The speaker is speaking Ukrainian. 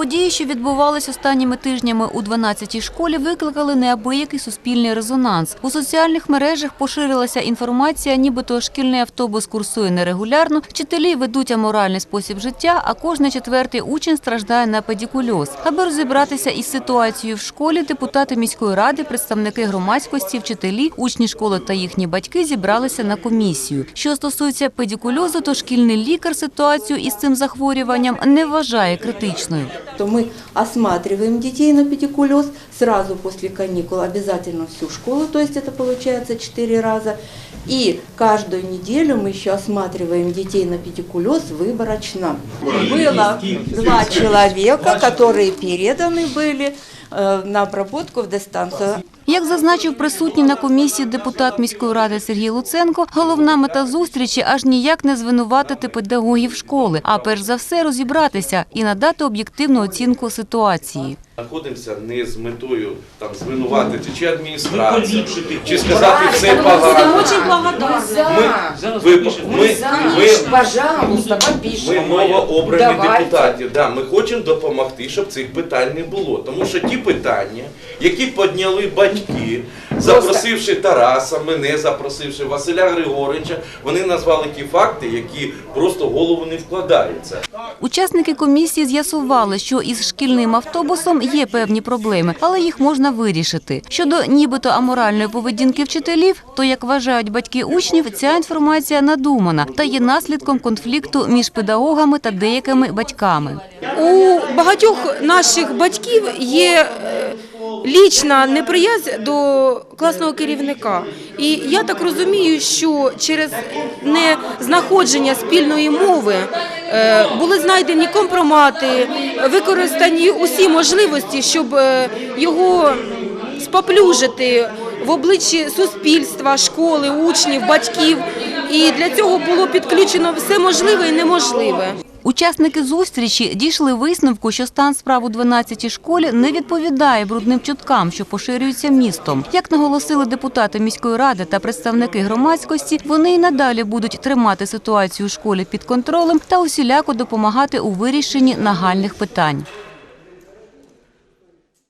Події, що відбувались останніми тижнями у 12-й школі, викликали неабиякий суспільний резонанс. У соціальних мережах поширилася інформація, нібито шкільний автобус курсує нерегулярно, вчителі ведуть аморальний спосіб життя, а кожний четвертий учень страждає на педикульоз. Аби розібратися із ситуацією в школі, депутати міської ради, представники громадськості, вчителі, учні школи та їхні батьки зібралися на комісію. Що стосується педикульозу, то шкільний лікар ситуацію із цим захворюванням не вважає критичною. То мы осматриваем детей на педикулез сразу после каникул, обязательно всю школу, то есть это получается 4 раза. И каждую неделю мы еще осматриваем детей на педикулез выборочно. Было два человека, которые переданы были э, на обработку в дистанцию. Як зазначив присутній на комісії депутат міської ради Сергій Луценко, головна мета зустрічі аж ніяк не звинуватити педагогів школи, а перш за все розібратися і надати об'єктивну оцінку ситуації. Знаходимося не з метою там звинуватити чи адміністрацію, чи сказати все погано. Ми, ми, ми, Пожалуйста, ми попишем. новообрані депутати. Да, ми хочемо допомогти, щоб цих питань не було. Тому що ті питання, які підняли батьки, запросивши Тараса, мене запросивши Василя Григоровича, вони назвали ті факти, які просто в голову не вкладаються. Учасники комісії з'ясували, що із шкільним автобусом є певні проблеми, але їх можна вирішити. Щодо нібито аморальної поведінки вчителів, то як вважають батьки учнів, ця інформація надумана та є наслідком конфлікту між педагогами та деякими батьками. У багатьох наших батьків є лічна неприязнь до класного керівника. І я так розумію, що через незнаходження спільної мови е, були знайдені компромати, використані усі можливості, щоб е, його споплюжити в обличчі суспільства, школи, учнів, батьків. І для цього було підключено все можливе і неможливе. Учасники зустрічі дійшли висновку, що стан справ у 12-й школі не відповідає брудним чуткам, що поширюються містом. Як наголосили депутати міської ради та представники громадськості, вони й надалі будуть тримати ситуацію у школі під контролем та усіляко допомагати у вирішенні нагальних питань.